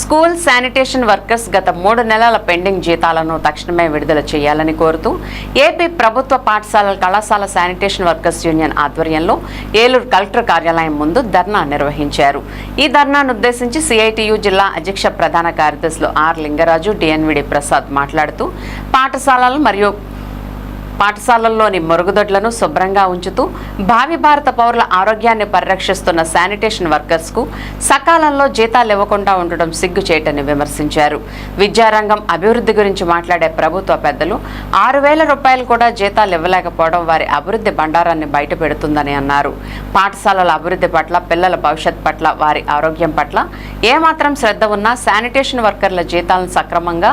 School sanitation workers గత మూడు నెలల పెండింగ్ జీతాలను తక్షణమే విడుదల చేయాలని కోరుతూ ఏపీ ప్రభుత్వ పాఠశాలల కళాశాల శానిటేషన్ వర్కర్స్ యూనియన్ ఆధ్వర్యంలో ఏలూరు కలెక్టర్ కార్యాలయం ముందు ధర్నా నిర్వహించారు. ఈ ధర్నాను ఉద్దేశించి సిఐటియు జిల్లా అధ్యక్ష ప్రధాన కార్యదర్శులు ఆర్ లింగరాజు డిఎన్విడి ప్రసాద్ మాట్లాడుతూ పాఠశాలలు మరియు పాఠశాలల్లోని మరుగుదొడ్లను శుభ్రంగా ఉంచుతూ భావి భారత పౌరుల ఆరోగ్యాన్ని పరిరక్షిస్తున్న శానిటేషన్ వర్కర్స్కు సకాలంలో జీతాలు ఇవ్వకుండా సిగ్గు చేయటని విమర్శించారు. విద్యారంగం అభివృద్ధి గురించి మాట్లాడే ప్రభుత్వ పెద్దలు ఆరు వేల రూపాయలు కూడా జీతాలు ఇవ్వలేకపోవడం వారి అభివృద్ధి బండారాన్ని బయటపెడుతుందని అన్నారు. పాఠశాలల అభివృద్ధి పట్ల పిల్లల భవిష్యత్ పట్ల వారి ఆరోగ్యం పట్ల ఏమాత్రం శ్రద్ధ ఉన్నా శానిటేషన్ వర్కర్ల జీతాలను సక్రమంగా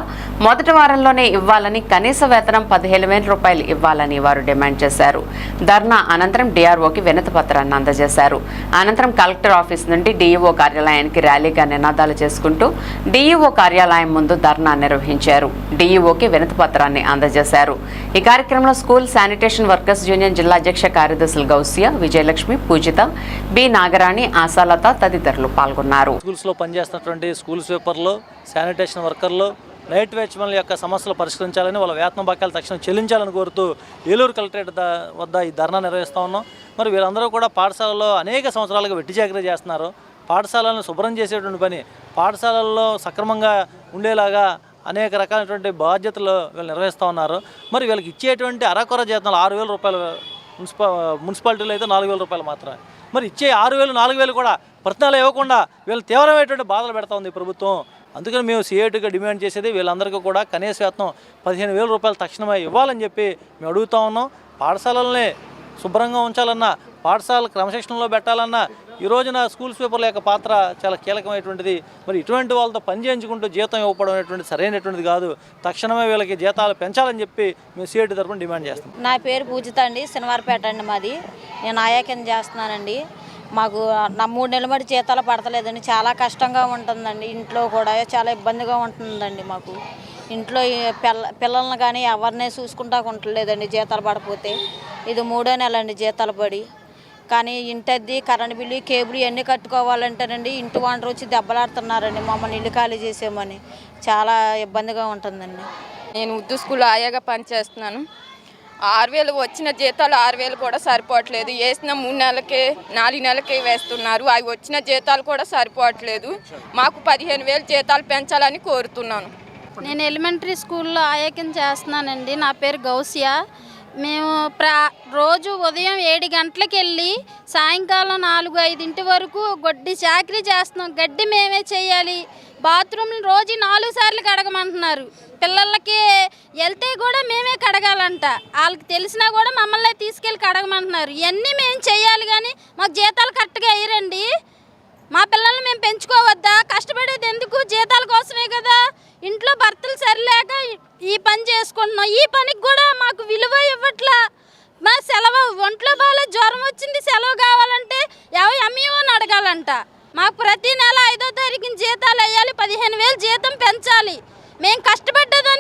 మొదటి వారంలోనే ఇవ్వాలని కనీస వేతనం పదిహేను వేల రూపాయలు ఇవ్వాలని వారు డిమాండ్ చేశారు. ధర్నా అనంతరం డిఆర్ఓకి వినతి పత్రాన్ని అందజేశారు. అనంతరం కలెక్టర్ ఆఫీస్ నుండి డీఈఓ కార్యాలయానికి ర్యాలీగా నినాదాలు చేసుకుంటూ డీఈఓ కార్యాలయం ముందు ధర్నా నిర్వహించారు. డీఈఓకి వినతి పత్రాన్ని అందజేశారు. ఈ కార్యక్రమంలో స్కూల్ శానిటేషన్ వర్కర్స్ యూనియన్ జిల్లా అధ్యక్ష కార్యదర్శులు గౌసియా విజయలక్ష్మి పూజిత బి నాగరాణి ఆశాలత తదితరులు పాల్గొన్నారు. పనిచేస్తున్నటువంటి స్కూల్ స్వీపర్లు శానిటేషన్ వర్కర్లు నైట్ వాచ్మెన్ల యొక్క సమస్యలు పరిష్కరించాలని వాళ్ళ వేతన బకాయిలు తక్షణం చెల్లించాలని కోరుతూ ఏలూరు కలెక్టరేట్ వద్ద ఈ ధర్నా నిర్వహిస్తూ ఉన్నాం. మరి వీరందరూ కూడా పాఠశాలలో అనేక సంవత్సరాలుగా వెట్టి చాకరీ చేస్తున్నారు. పాఠశాలను శుభ్రం చేసేటువంటి పని పాఠశాలల్లో సక్రమంగా ఉండేలాగా అనేక రకాలైనటువంటి బాధ్యతలు వీళ్ళు నిర్వహిస్తూ ఉన్నారు. మరి వీళ్ళకి ఇచ్చేటువంటి అరకొర జీతాలు ఆరు వేల రూపాయలు మున్సిపా మున్సిపాలిటీలో అయితే నాలుగు వేల రూపాయలు మాత్రమే. మరి ఇచ్చే ఆరు వేలు నాలుగు వేలు కూడా ప్రశ్నలు ఇవ్వకుండా వీళ్ళు తీవ్రమైనటువంటి బాధలు పెడతా ఉంది ప్రభుత్వం. అందుకని మేము సిఐటిగా డిమాండ్ చేసేది వీళ్ళందరికీ కూడా కనీస వేతనం పదిహేను వేల రూపాయలు తక్షణమే ఇవ్వాలని చెప్పి మేము అడుగుతా ఉన్నాం. పాఠశాలల్ని శుభ్రంగా ఉంచాలన్నా పాఠశాల క్రమశిక్షణలో పెట్టాలన్నా ఈ రోజున స్కూల్ స్వీపర్ల యొక్క పాత్ర చాలా కీలకమైనటువంటిది. మరి ఇటువంటి వాళ్ళతో పని చేయించుకుంటూ జీతం ఇవ్వడం అనేటువంటి సరైనటువంటిది కాదు. తక్షణమే వీళ్ళకి జీతాలు పెంచాలని చెప్పి మేము సిఐటి తరఫున డిమాండ్ చేస్తాం నా పేరు పూజిత అండి శనివారపేట అండి మాది. నేను ఆయా చేస్తున్నానండి. మాకు నా మూడు నెలల మరి జీతాలు పడతలేదండి. చాలా కష్టంగా ఉంటుందండి. ఇంట్లో కూడా చాలా ఇబ్బందిగా ఉంటుందండి మాకు. ఇంట్లో పిల్ల పిల్లల్ని కానీ ఎవరిని చూసుకుంటా ఉండలేదండి జీతాలు పడపోతే ఇది మూడో నెల అండి జీతాలు పడి. కానీ ఇంటద్ది కరెంట్ బిల్లు కేబుల్ ఇవన్నీ కట్టుకోవాలంటేనండి ఇంటి వాంటర్ వచ్చి దెబ్బలాడుతున్నారండి. మమ్మల్ని ఇల్లు ఖాళీ చేసేమని చాలా ఇబ్బందిగా ఉంటుందండి. నేను ఉర్దూ స్కూల్లో ఆయాగా పనిచేస్తున్నాను. ఆరు వేలు వచ్చిన జీతాలు ఆరు వేలు కూడా సరిపోవట్లేదు. వేసిన మూడు నెలలకే నాలుగు నెలలకే వేస్తున్నారు. అవి వచ్చిన జీతాలు కూడా సరిపోవట్లేదు. మాకు పదిహేను వేలు జీతాలు పెంచాలని కోరుతున్నాను. నేను ఎలిమెంటరీ స్కూల్లో ఆయకం చేస్తున్నానండి. నా పేరు గౌసియా. మేము ప్రా రోజు ఉదయం ఏడు గంటలకు వెళ్ళి సాయంకాలం నాలుగు ఐదింటి వరకు గొడ్డి చాకరీ చేస్తున్నాం. గడ్డి మేమే చేయాలి. బాత్రూమ్లు రోజు నాలుగు సార్లు కడగమంటున్నారు. పిల్లలకి వెళ్తే కూడా మేమే కడగాలంట. వాళ్ళకి తెలిసినా కూడా మమ్మల్ని తీసుకెళ్ళి కడగమంటున్నారు. ఇవన్నీ మేము చేయాలి కానీ మాకు జీతాలు కరెక్ట్గా వేయరండి. మా పిల్లల్ని మేము పెంచుకోవద్దా? కష్టపడేది ఎందుకు? జీతాల కోసమే కదా. ఇంట్లో భర్తలు సరిలేక ఈ పని చేసుకుంటున్నాం. ఈ పనికి కూడా మాకు విలువ ఇవ్వట్లా. మా సెలవు ఒంట్లో బాగా జ్వరం వచ్చింది. సెలవు కావాలంటే ఎవ ఎంఈఓని అడగాలంట. మాకు ప్రతి నెల ఐదో తారీఖున జీతాలు వేయాలి పదిహేను వేలు జీతం పెంచాలి. మేము కష్టపడ్డదానికి